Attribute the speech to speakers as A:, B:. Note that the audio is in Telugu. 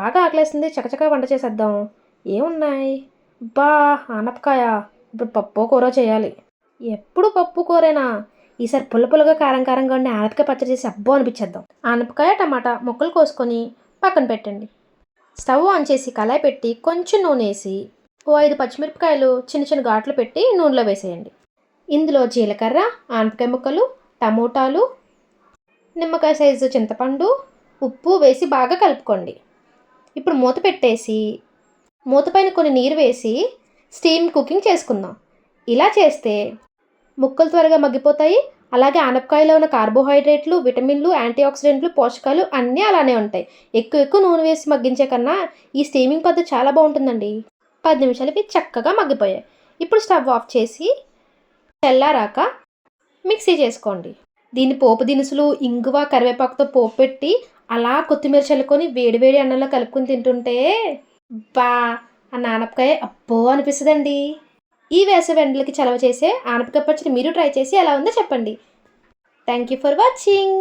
A: బాగా ఆకలేస్తుంది. చకచకా వంట చేసేద్దాం. ఏమున్నాయి? బా ఆనపకాయ. ఇప్పుడు పప్పు కూర చేయాలి. ఎప్పుడు పప్పు కూరేనా? ఈసారి పుల్ల పుల్లగా కారం కారంగా ఉండి ఆనపకాయ పచ్చడి చేసి అబ్బో అనిపించేద్దాం. ఆనపకాయ టమాటా ముక్కలు కోసుకొని పక్కన పెట్టండి. స్టవ్ ఆన్ చేసి కళాయి పెట్టి కొంచెం నూనె వేసి ఓ ఐదు పచ్చిమిరపకాయలు చిన్న చిన్న ఘాట్లు పెట్టి నూనెలో వేసేయండి. ఇందులో జీలకర్ర ఆనపకాయ ముక్కలు టమోటాలు నిమ్మకాయ సైజు చింతపండు ఉప్పు వేసి బాగా కలుపుకోండి. ఇప్పుడు మూత పెట్టేసి మూత పైన కొన్ని నీరు వేసి స్టీమ్ కుకింగ్ చేసుకుందాం. ఇలా చేస్తే ముక్కలు త్వరగా మగ్గిపోతాయి. అలాగే ఆనపకాయలో ఉన్న కార్బోహైడ్రేట్లు విటమిన్లు యాంటీ ఆక్సిడెంట్లు పోషకాలు అన్నీ అలానే ఉంటాయి. ఎక్కువ ఎక్కువ నూనె వేసి మగ్గించే కన్నా ఈ స్టీమింగ్ పద్ధతి చాలా బాగుంటుందండి. పది నిమిషాలకి చక్కగా మగ్గిపోయాయి. ఇప్పుడు స్టవ్ ఆఫ్ చేసి చల్లారాక మిక్సీ చేసుకోండి. దీన్ని పోపు దినుసులు ఇంగువ కరివేపాకుతో పోపు పెట్టి అలా కొత్తిమీర చల్లుకొని వేడివేడి అన్నంలో కలుపుకొని తింటుంటే బా ఆ ఆనపకాయ అబ్బో అనిపిస్తుందండి. ఈ వేసవి ఎండలకి చలవ చేసే ఆనపకాయ పచ్చడి మీరు ట్రై చేసి ఎలా ఉందో చెప్పండి. Thank you for watching